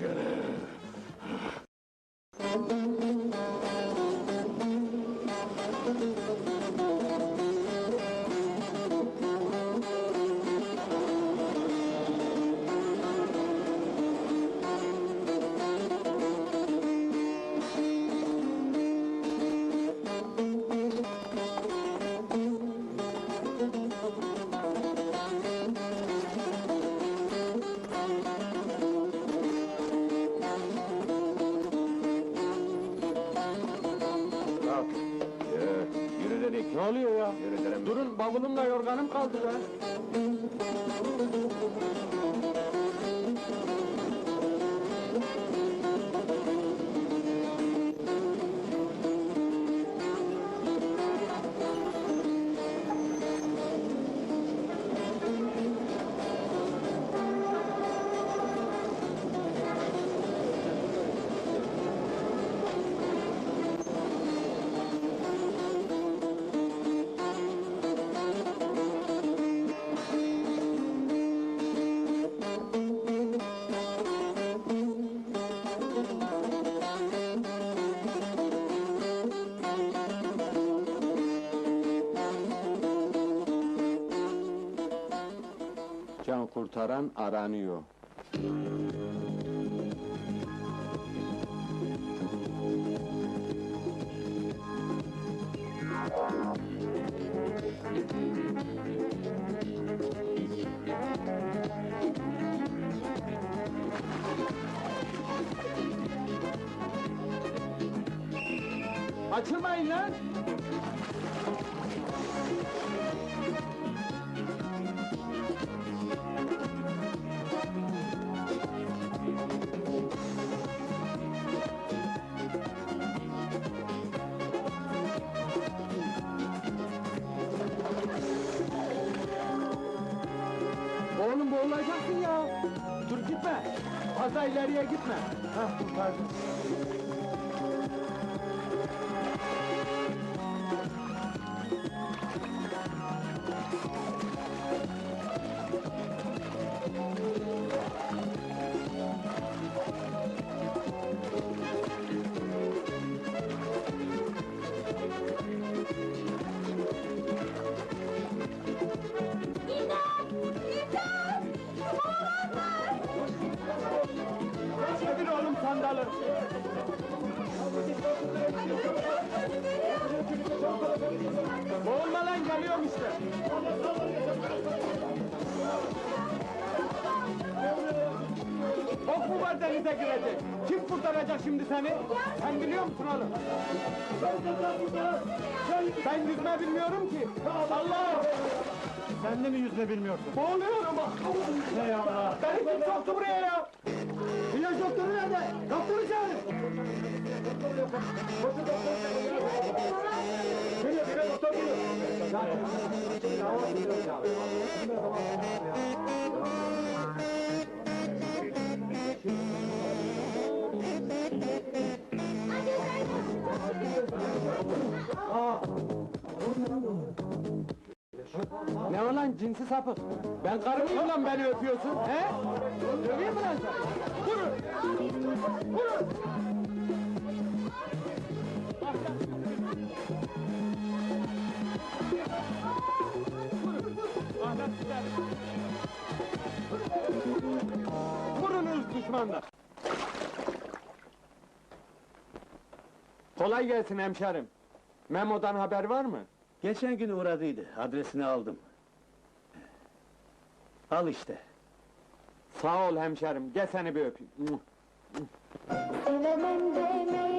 じゃ。Ne oluyor ya? Durun bavulumla yorganım kaldı be. Kurtaran aranıyor. Açılmayın lan! Oğlum boğulacaksın ya! Dur gitme! Fazla ileriye gitme! Hah kurtardım. Boğulma lan geliyorum işte! Ok mu var denize girecek? Kim kurtaracak şimdi seni? Sen biliyor musun oğlum? Ben yüzme bilmiyorum ki! Allah! Sen de mi yüzme bilmiyorsun? Boğuluyorum bak! Hey Allah! Beni kim soktu buraya ya? İlaç doktoru nerede? Doktoru çağırın! Geliyor, geliyor, doktor geliyor! Ne o lan cinsi sapık? Ben karımıyım lan beni öpüyorsun, he? Döveyim mi lan sen? Vurun! Vurun! Vurun ırz düşmanlar! Kolay gelsin hemşerim. Memo'dan haber var mı? Geçen gün uğradıydı, adresini aldım. Al işte. Sağ ol hemşerim, gel seni bir öpeyim. Sevemem demeyi